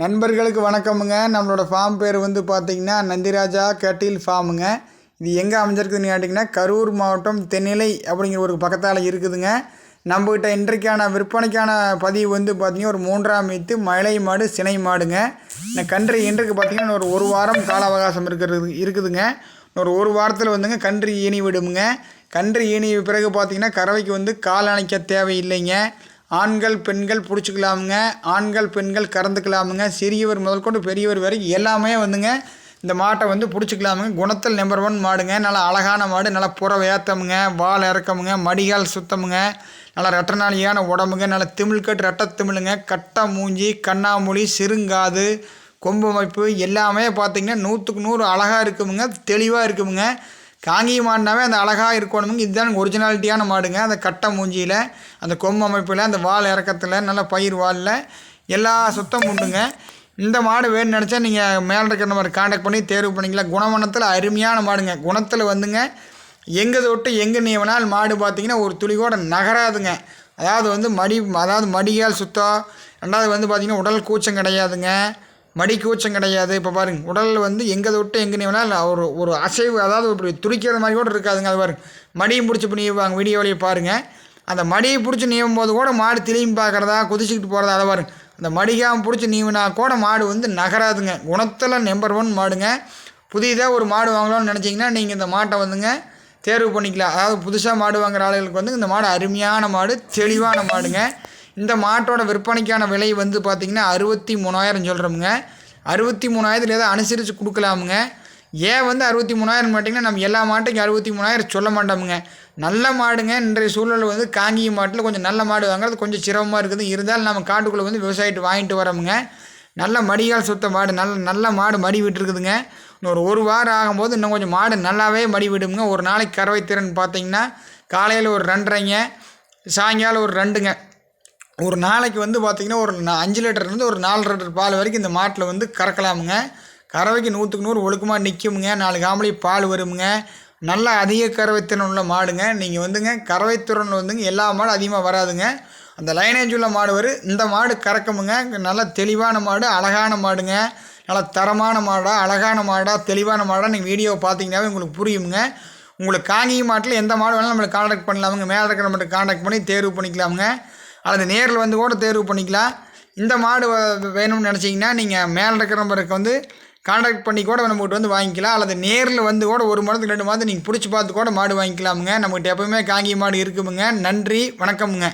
நண்பர்களுக்கு வணக்கமுங்க. நம்மளோட ஃபார்ம் பேர் வந்து பார்த்திங்கன்னா நந்திராஜா கேட்டில் ஃபார்முங்க இது எங்கே அமைஞ்சிருக்குதுன்னு கேட்டிங்கன்னா கரூர் மாவட்டம் தென்னிலை அப்படிங்கிற ஒரு பக்கத்தால் இருக்குதுங்க. நம்மக்கிட்ட இன்றைக்கான விற்பனைக்கான பதிவு வந்து பார்த்திங்கன்னா ஒரு மூன்றாம் மீத்து மலை மாடு சினை மாடுங்க. இந்த கன்று இன்றைக்கு பார்த்திங்கன்னா ஒரு ஒரு வாரம் கால அவகாசம் இருக்கிறது இருக்குதுங்க. ஒரு ஒரு வாரத்தில் வந்துங்க கன்று ஈனி விடுமுங்க. கன்று ஈனி பிறகு பார்த்திங்கன்னா கறவைக்கு வந்து கால் அணைக்க தேவையில்லைங்க. ஆண்கள் பெண்கள் பிடிச்சிக்கலாமுங்க. ஆண்கள் பெண்கள் கறந்துக்கலாமுங்க. சிறியவர் முதல் கொண்டு பெரியவர் வரைக்கும் எல்லாமே வந்துங்க இந்த மாட்டை வந்து பிடிச்சிக்கலாமுங்க. குணத்தில் நம்பர் ஒன் மாடுங்க. நல்லா அழகான மாடு நல்லா புறவை ஏற்றமுங்க வால் இறக்கமுங்க மடிகால் சுத்தமுங்க. நல்லா ரெட்டநாளியான உடம்புங்க. நல்லா திமிழ் கட்டு ரெட்ட திமிழுங்க கட்டை மூஞ்சி கண்ணாமொழி சிறுங்காது கொம்பு அமைப்பு எல்லாமே பார்த்திங்கன்னா நூற்றுக்கு நூறு அழகாக இருக்குமுங்க. தெளிவாக இருக்குமுங்க. காங்கி மாடுனாவே அந்த அழகாக இருக்கணுங்க இதுதான் ஒரிஜினாலிட்டியான மாடுங்க. அந்த கட்டை மூஞ்சியில் அந்த கொம்பு அமைப்பில் அந்த வால் இறக்கத்தில் நல்ல பயிர் வாலில் எல்லா சுத்தம் உண்டுங்க. இந்த மாடு வேணும்னு நினச்சா நீங்கள் மேலே இருக்கிற நம்பர் காண்டாக்ட் பண்ணி தேர்வு பண்ணிக்கலாம். குணவனத்தில் அருமையான மாடுங்க. குணத்தில் வந்துங்க. எங்கே தொட்டு எங்கே நீவனால் மாடு பார்த்திங்கன்னா ஒரு துளி கூட நகராதுங்க. அதாவது வந்து மடி அதாவது மடியால் சுத்தம். ரெண்டாவது வந்து பார்த்திங்கன்னா உடல் கூச்சம் கிடையாதுங்க. மடி கூச்சம் கிடையாது. இப்போ பாருங்கள் உடலில் வந்து எங்கே தொட்டு எங்கே நீவனால் ஒரு ஒரு அசைவு அதாவது இப்படி துடிக்கிற மாதிரி கூட இருக்காதுங்க. அது பாருங்க மடியும் பிடிச்சி நீவாங்க வீடியோவிலேயே பாருங்கள் அந்த மடியை பிடிச்சி நீவும் போது கூட மாடு திரும்பி பார்க்குறதா குதிச்சுக்கிட்டு போகிறதா அதை பாருங்க. அந்த மடிக்காமல் பிடிச்சி நீவினா கூட மாடு வந்து நகராதுங்க. குணத்தில் நம்பர் ஒன் மாடுங்க. புதிதாக ஒரு மாடு வாங்கலாம்னு நினச்சிங்கன்னா நீங்கள் இந்த மாட்டை வந்துங்க தேர்வு பண்ணிக்கலாம். அதாவது புதுசாக மாடு வாங்குற ஆளுகளுக்கு வந்து இந்த மாடு அருமையான மாடு தெளிவான மாடுங்க. இந்த மாட்டோட விற்பனைக்கான விலை வந்து பார்த்திங்கன்னா அறுபத்தி மூணாயிரம் சொல்கிறோமுங்க அறுபத்தி மூணாயிரத்தில் ஏதோ அனுசரித்து கொடுக்கலாமுங்க. ஏன் வந்து அறுபத்தி மூணாயிரம் மாட்டிங்கன்னா நம்ம எல்லா மாட்டுக்கும் அறுபத்தி மூணாயிரம் சொல்ல மாட்டோமுங்க. நல்ல மாடுங்க இன்றைய சூழல் வந்து காங்கி மாட்டில் கொஞ்சம் நல்ல மாடு வாங்குறது கொஞ்சம் சிரமமாக இருக்குது. இருந்தாலும் நம்ம காட்டுக்குள்ளே வந்து விவசாயிட்டு வாங்கிட்டு வரோமுங்க. நல்ல மடிகால் சுத்த மாடு நல்ல நல்ல மாடு மடி விட்டுருக்குதுங்க. இன்னொரு ஒரு வாரம் ஆகும்போது இன்னும் கொஞ்சம் மாடு நல்லாவே மடி விடுங்க ஒரு நாளைக்கு கறவை திறன் பார்த்தீங்கன்னா காலையில் ஒரு ரெண்டரைங்க சாயங்காலம் ஒரு ரெண்டுங்க. ஒரு நாளைக்கு வந்து பார்த்திங்கன்னா ஒரு அஞ்சு லிட்டர்லேருந்து ஒரு நாலு லிட்டர் பால் வரைக்கும் இந்த மாட்டில் வந்து கறக்கலாமுங்க. கறவைக்கு நூற்றுக்கு நூறு ஒழுக்கமாக நிற்குமுங்க நாலு காமலி பால் வருமுங்க. நல்ல அதிக கறவைத்திறன் உள்ள மாடுங்க. நீங்கள் வந்துங்க கறவைத்திறன் வந்துங்க எல்லா மாடும் அதிகமாக வராதுங்க. அந்த லைனேஜ் உள்ள மாடு வரும் இந்த மாடு கறக்குமுங்க. நல்ல தெளிவான மாடு அழகான மாடுங்க. நல்ல தரமான மாடாக அழகான மாடாக தெளிவான மாடாக நீங்கள் வீடியோவை பார்த்தீங்கன்னாவே உங்களுக்கு புரியுமுங்க. உங்களுக்கு காங்கி மாட்டில் எந்த மாடு வேணாலும் நம்மளுக்கு கான்டாக்ட் பண்ணலாமுங்க. மேலே இருக்கிற மட்டும் கான்டாக்ட் பண்ணி தேர்வு பண்ணிக்கலாமுங்க. அல்லது நேரில் வந்து கூட தேர்வு பண்ணிக்கலாம். இந்த மாடு வேணும்னு நினச்சிங்கன்னா நீங்கள் மேலே இருக்கிற நம்பருக்கு வந்து கான்டாக்ட் பண்ணி கூட நம்மகிட்ட வந்து வாங்கிக்கலாம். அல்லது நேரில் வந்து கூட ஒரு மாதத்துக்கு ரெண்டு மாதம் நீங்கள் பிடிச்சி பார்த்து கூட மாடு வாங்கிக்கலாமுங்க. நம்மகிட்ட எப்போவுமே காங்கி மாடு இருக்குமுங்க. நன்றி வணக்கமுங்க.